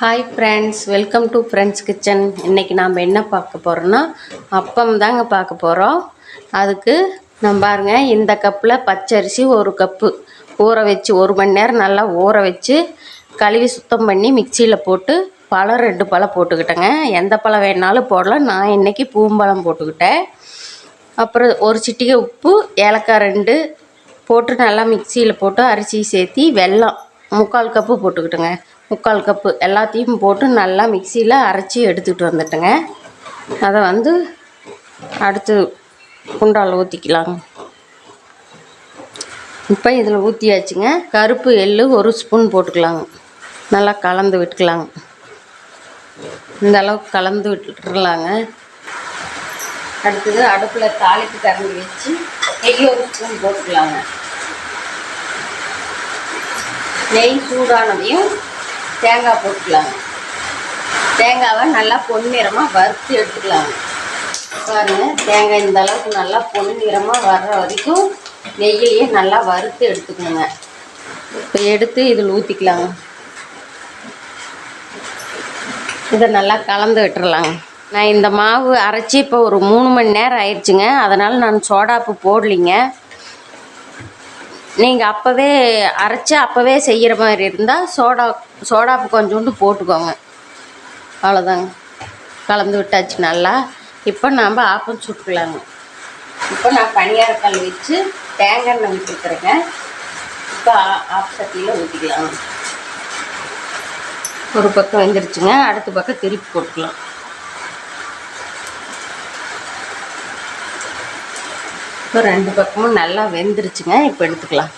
Hi friends welcome to friends kitchen இன்றைக்கி நாம் என்ன பார்க்க போகிறோன்னா அப்பம் தாங்க பார்க்க போகிறோம் அதுக்கு நம்ம பாருங்க இந்த கப்பில் பச்சரிசி ஒரு கப்பு. ஊற வச்சு ஒரு மணி நேரம் நல்லா ஊற வச்சு கழுவி சுத்தம் பண்ணி மிக்சியில் போட்டு பழம் ரெண்டு பழம் போட்டுக்கிட்டேங்க. எந்த பழம் வேணாலும் போடலாம். நான் இன்றைக்கி பூம்பழம் போட்டுக்கிட்டேன். அப்புறம் ஒரு சிட்டிகை உப்பு ஏலக்காய் ரெண்டு போட்டு நல்லா மிக்சியில் போட்டு அரிசி சேர்த்தி வெல்லம் முக்கால் கப்பு போட்டுக்கிட்டேங்க. முக்கால் கப்பு எல்லாத்தையும் போட்டு நல்லா மிக்சியில் அரைச்சி எடுத்துக்கிட்டு வந்துட்டேங்க. அதை வந்து அடுத்து குண்டால் ஊற்றிக்கலாங்க இப்போ இதில் ஊற்றியாச்சுங்க கருப்பு எள்ளு ஒரு ஸ்பூன் போட்டுக்கலாங்க. நல்லா கலந்து விட்டுக்கலாங்க. இந்த அளவுக்கு கலந்து விட்டுலாங்க அடுத்தது அடுப்பில் தாளிப்பு திறந்து வச்சு நெய் ஒரு ஸ்பூன் போட்டுக்கலாங்க. நெய் சூடானதையும் தேங்காய் போட்டுக்கலாங்க. தேங்காவை நல்லா பொன்னிறமாக வறுத்து எடுத்துக்கலாங்க. பாருங்க தேங்காய் இந்த அளவுக்கு நல்லா பொன்னிறமாக வர்ற வரைக்கும் நெய்யிலேயே நல்லா வறுத்து எடுத்துக்கோங்க. இப்போ எடுத்து இதில் ஊற்றிக்கலாங்க இதை நல்லா கலந்து விட்டுறலாங்க. நான் இந்த மாவு அரைச்சி இப்போ ஒரு மூணு மணி நேரம் ஆயிடுச்சுங்க. அதனால் நான் சோடாப்பு போடலிங்க. நீங்கள் அப்போவே அரைச்சி அப்போவே செய்கிற மாதிரி இருந்தால் சோடா சோடாப்பு கொஞ்சோண்டு போட்டுக்கோங்க. அவ்வளோதாங்க கலந்து விட்டாச்சு நல்லா. இப்போ நாம் ஆப்பம் சுட்டுக்கலாங்க. இப்போ நான் பனியாரக்கல் வச்சு தேங்காய் எண்ணெய் விட்டுருக்குறேங்க இப்போ ஆப் சட்டியில் ஊற்றிக்கலாம் ஒரு பக்கம் வந்துருச்சுங்க. அடுத்த பக்கம் திருப்பி போட்டுக்கலாம். இப்போ ரெண்டு பக்கமும் நல்லா வெந்துருச்சுங்க. இப்போ எடுத்துக்கலாம்.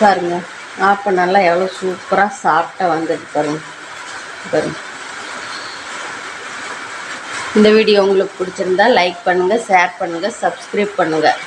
பாருங்க. ஆப்ப நல்லா எவ்வளோ சூப்பராக சாப்பிட்டா வந்துட்டு பாருங்க. பாருங்க. இந்த வீடியோ உங்களுக்கு பிடிச்சிருந்தா லைக் பண்ணுங்கள் ஷேர் பண்ணுங்கள் சப்ஸ்கிரைப் பண்ணுங்கள்